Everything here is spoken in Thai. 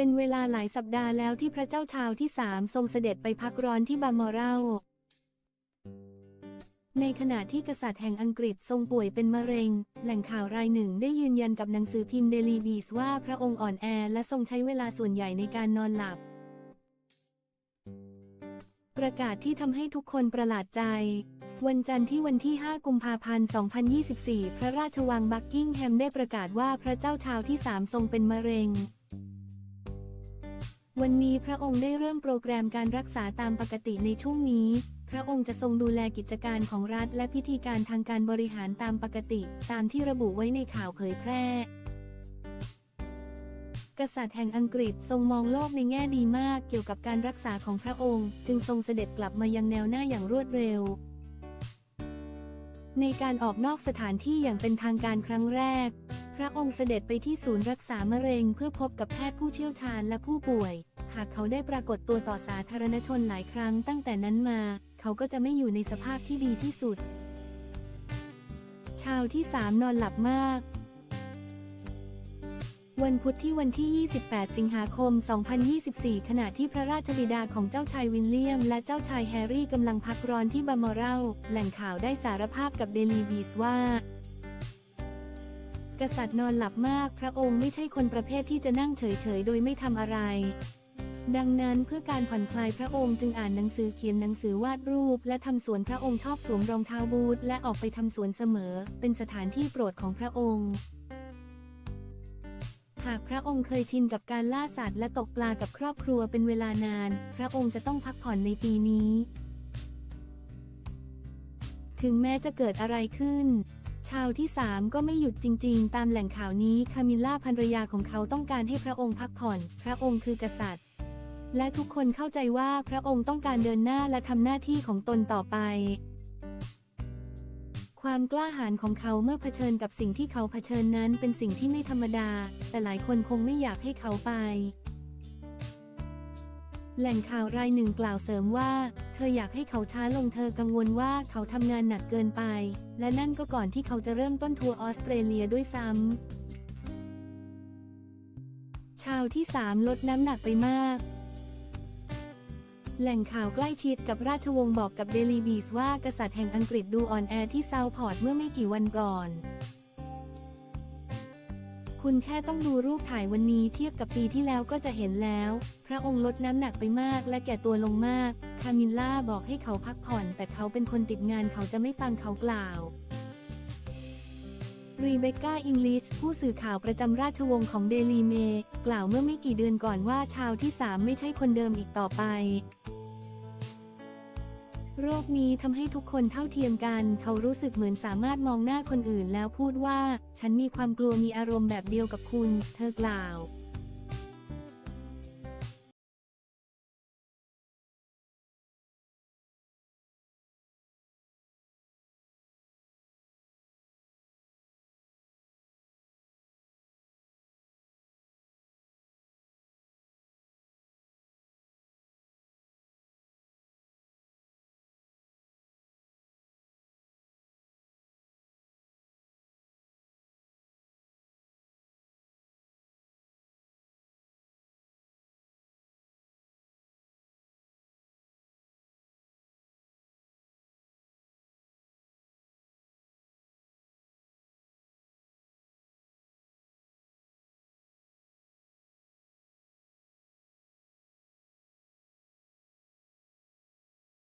เป็นเวลาหลายสัปดาห์แล้วที่พระเจ้าชาวที่สามทรงเสด็จไปพักร้อนที่บามอรัลในขณะที่กษัตริย์แห่งอังกฤษทรงป่วยเป็นมะเร็ง แหล่งข่าวรายหนึ่งได้ยืนยันกับหนังสือพิมพ์เดลีบีสว่าพระองค์อ่อนแอและทรงใช้เวลาส่วนใหญ่ในการนอนหลับ ประกาศที่ทำให้ทุกคนประหลาดใจ วันจันทร์ที่วันที่ 5 กุมภาพันธ์ 2024 พระราชวังบักกิ้งแฮมได้ประกาศว่าพระเจ้าชาวที่สามทรงเป็นมะเร็ง วันนี้พระองค์ได้เริ่มโปรแกรมการรักษาตามปกติในช่วงนี้ พระองค์จะทรงดูแลกิจการของรัฐและพิธีการทางการบริหารตามปกติ ตามที่ระบุไว้ในข่าวเผยแพร่ กษัตริย์แห่งอังกฤษทรงมองโลกในแง่ดีมากเกี่ยวกับการรักษาของพระองค์ จึงทรงเสด็จกลับมายังแนวหน้าอย่างรวดเร็ว ในการออกนอกสถานที่อย่างเป็นทางการครั้งแรก พระองค์เสด็จไปที่ศูนย์รักษามะเร็งเพื่อพบกับแพทย์ผู้เชี่ยวชาญและผู้ป่วย หากเขาได้ปรากฏตัวต่อสาธารณชนหลายครั้งตั้งแต่นั้นมา เขาก็จะไม่อยู่ในสภาพที่ดีที่สุด ชาวที่สามนอนหลับมาก วันพุธที่วันที่ 28 สิงหาคม 2024 ขณะที่พระราชบิดาของเจ้าชายวิลเลียม และเจ้าชายแฮร์รี่กำลังพักร้อนที่บามอรัลแหล่งข่าวได้สารภาพกับเดลีบีสว่า กษัตริย์นอนหลับมาก พระองค์ไม่ใช่คนประเภทที่จะนั่งเฉยๆ โดยไม่ทำอะไร ดังนั้นเพื่อการผ่อนคลายพระองค์จึงอ่านหนังสือเขียนหนังสือวาดรูป และทำสวนพระองค์ชอบสวมรองเท้าบูทและออกไปทำสวนเสมอ เป็นสถานที่โปรดของพระองค์หากพระองค์เคยชินกับการล่าสัตว์และตกปลากับครอบครัวเป็นเวลานาน พระองค์จะต้องพักผ่อนในปีนี้ ถึงแม้จะเกิดอะไรขึ้น ชาวที่สามก็ไม่หยุดจริง ๆ ตามแหล่งข่าวนี้คามิลล่าภรรยาของเขาต้องการให้พระองค์พักผ่อน พระองค์คือกษัตริย์ และทุกคนเข้าใจว่าพระองค์ต้องการเดินหน้าและทำหน้าที่ของตนต่อไป ความกล้าหาญของเขาเมื่อเผชิญกับสิ่งที่เขาเผชิญนั้นเป็นสิ่งที่ไม่ธรรมดา แต่หลายคนคงไม่อยากให้เขาไป แหล่งข่าวรายหนึ่งกล่าวเสริมว่า เธออยากให้เขาช้าลงเธอกังวลว่าเขาทำงานหนักเกินไป และนั่นก็ก่อนที่เขาจะเริ่มต้นทัวร์ออสเตรเลียด้วยซ้ำชาวที่สามลดน้ำหนักไปมาก แหล่งข่าวใกล้ชิดกับราชวงศ์บอกกับเดลีบีสว่ากษัตริย์แห่งอังกฤษดูอ่อนแอที่เซาท์พอร์ตเมื่อไม่กี่วันก่อนคุณแค่ต้องดูรูปถ่ายวันนี้เทียบกับปีที่แล้วก็จะเห็นแล้ว พระองค์ลดน้ำหนักไปมากและแก่ตัวลงมาก คามิลล่าบอกให้เขาพักผ่อน แต่เขาเป็นคนติดงานเขาจะไม่ฟังเขากล่าวรีเบคก้า อิงลิช ผู้สื่อข่าวประจำราชวงศ์ของเดลีเมกล่าวเมื่อไม่กี่เดือนก่อนว่าชาวที่สามไม่ใช่คนเดิมอีกต่อไป โรคนี้ทำให้ทุกคนเท่าเทียมกัน เขารู้สึกเหมือนสามารถมองหน้าคนอื่นแล้วพูดว่า ฉันมีความกลัวมีอารมณ์แบบเดียวกับคุณ เธอกล่าว